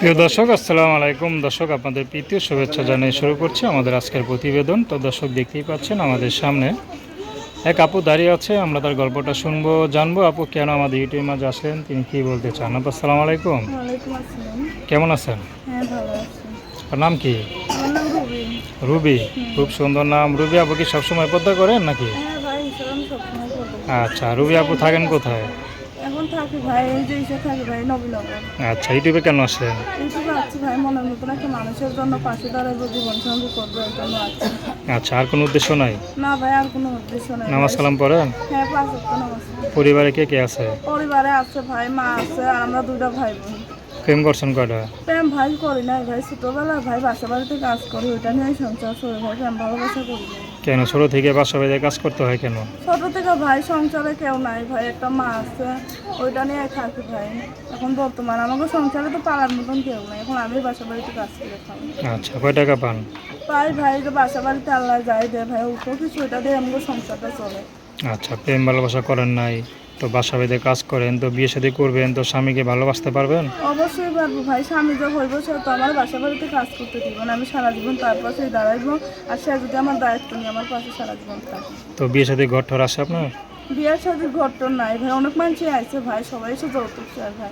প্রিয় দর্শক আসসালামু আলাইকুম। দর্শক আপনাদের প্রীতীয় শুভেচ্ছা জানিয়ে শুরু করছি আমাদের আজকের প্রতিবেদন। তো দর্শক দেখতেই পাচ্ছেন আমাদের সামনে এক আপু দাঁড়িয়ে আছে। আমরা তার গল্পটা শুনব জানব। আপু কেন আমাদের ইউটিউবের মাঝে আসেন তিনি কি বলতে চান? আপু আসসালামু আলাইকুম। কেমন আছেন? হ্যাঁ নাম কি? রুবি। খুব সুন্দর নাম। রুবি আপু কি সবসময় পদ্মা করেন নাকি? হ্যাঁ আচ্ছা রুবি আপু থাকেন কোথায়? এখন থাকি ভাই এনজয় যে থাকে ভাই নবীন আচ্ছা ইউটিউবে কেন আসলেন ইউটিউবে আছি ভাই মনের মতন একটা মানুষের জন্য পাশে দাঁড়াবো জীবন সঙ্গে করব এই জন্য আচ্ছা আর কোনো উদ্দেশ্য নাই? না ভাই আর কোনো উদ্দেশ্য নেই নামাজ। কালাম পড়েন? হ্যাঁ পাঁচ নামাজ। পরিবারে কে কে আছে? পরিবারে আছে ভাই মা আছে আর আমরা দুইটা ভাই বোন। প্রেম করছেন কয়টা? প্রেম ভাই করি না ভাই ছোটবেলায় ভাই বাসা বাড়িতে কাজ করি ওইটা নিয়ে সংসার চলে ভাই প্রেম ভালোবাসা করি না। কেন? ছোট থেকে বাসা বাড়িতে কাজ করতে হয় কেন? ছোট থেকে ভাই সংসারে কেউ নাই ভাই একটা মা আছে ওইটা নিয়ে থাকি ভাই। এখন বর্তমানে আমাকে সংসারে তো পালার মতন কেউ নাই এখন আমি বাসা বাড়িতে কাজ করে খাই আচ্ছা কয় টাকা পান? পাই ভাই যে বাসা বাড়িতে আল্লাহ যাই দে ভাই উঠো কিছু ওইটা দিয়ে আমাকে সংসারটা চলে। আচ্ছা প্রেম ভালোবাসা করেন নাই। তো বাসা বেঁধে কাজ করেন তো বিয়ে শাদী করবেন তো স্বামীকে ভালোবাসতে পারবেন? অবশ্যই পারব ভাই স্বামী যে হইব সে তো আমার বাসা বাড়িতে কাজ করতে দিব না আমি সারা জীবন তার পাশে দাঁড়াইবো আর সে যদি আমার দায়িত্ব নিয়ে আমার পাশে সারা জীবন থাকে। তো বিয়ে সাথে ঘর ঠর আসে আপনার? বিয়ের শাদির ঘটন নাই ভাই অনেক মানুষই আছে ভাই সবাই এসে যৌতুক চায় ভাই।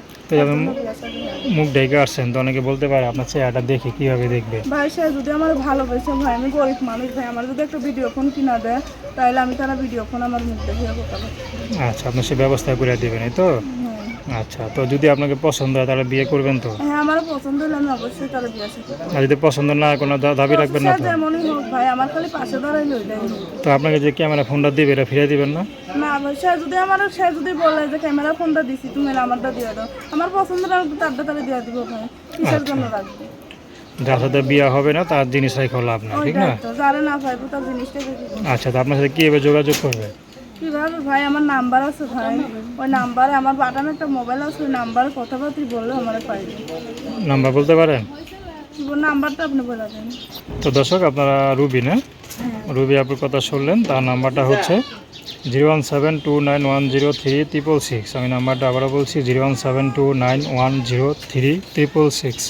মুখ ডেকে আসছেন তো অনেকে বলতে পারে আপনার চেহারাটা দেখে কীভাবে দেখবে? ভাই সে যদি আমার ভালোবাসে ভাই আমি গরিব মানুষ ভাই আমার যদি একটা ভিডিও ফোন কিনা দেয় তাহলে আমি তারা ভিডিও ফোন আমার মুখ দেখে কথা আচ্ছা আপনি সে ব্যবস্থা করে দেবেন এই তো? আচ্ছা তো যদি আপনাকে পছন্দ হয় তাহলে বিয়ে করবেন তো? হ্যাঁ আমার পছন্দ হলে আমি অবশ্যই তারা বিয়ে আর যদি পছন্দ না হয়, কোনো দা- দাবি রাখবেন না তো? যেমনই হোক ভাই আমার খালি পাশে দাঁড়াইলে ওইটাই হোক। তো আপনাকে যে ক্যামেরা ফোনটা দিবে এটা ফিরিয়ে দিবেন না? না সে যদি আমার সে যদি বলে যে ক্যামেরা ফোনটা দিছি তুমি না আমারটা দিয়ে দাও। আমার পছন্দের আমি তারটা তারা দিয়ে দিব ভাই। কিসের জন্য রাখব? যার সাথে বিয়ে হবে না তার জিনিস রেখে লাভ না ঠিক না? ওইটাই তো যারা না পাইবো তার জিনিসটা আচ্ছা তো আপনার সাথে কীভাবে যোগাযোগ করবে? কীভাবে ভাই আমার নাম্বার আছে ভাই। ওই নাম্বারে আমার বাটানো একটা মোবাইল আছে ওই নাম্বারে কথাবার্তি বললে আমার পাইবে। নাম্বার বলতে পারেন? নাম্বারটা আপনি বলে দেন। তো দর্শক আপনারা রুবি না? হ্যাঁ। রুবি আপুর কথা শুনলেন তার নাম্বারটা হচ্ছে zero one seven two nine one zero three triple six. আমি নাম্বারটা আবারও বলছি zero one seven two nine one zero three triple six.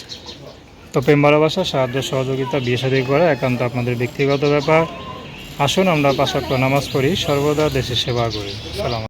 তো প্রেম ভালোবাসা সাহায্য সহযোগিতা বিয়ে শাদী করে একান্ত আপনাদের ব্যক্তিগত ব্যাপার। আসুন আমরা পাঁচক্য নামাজ পড়ি সর্বদা দেশের সেবা করি। সালাম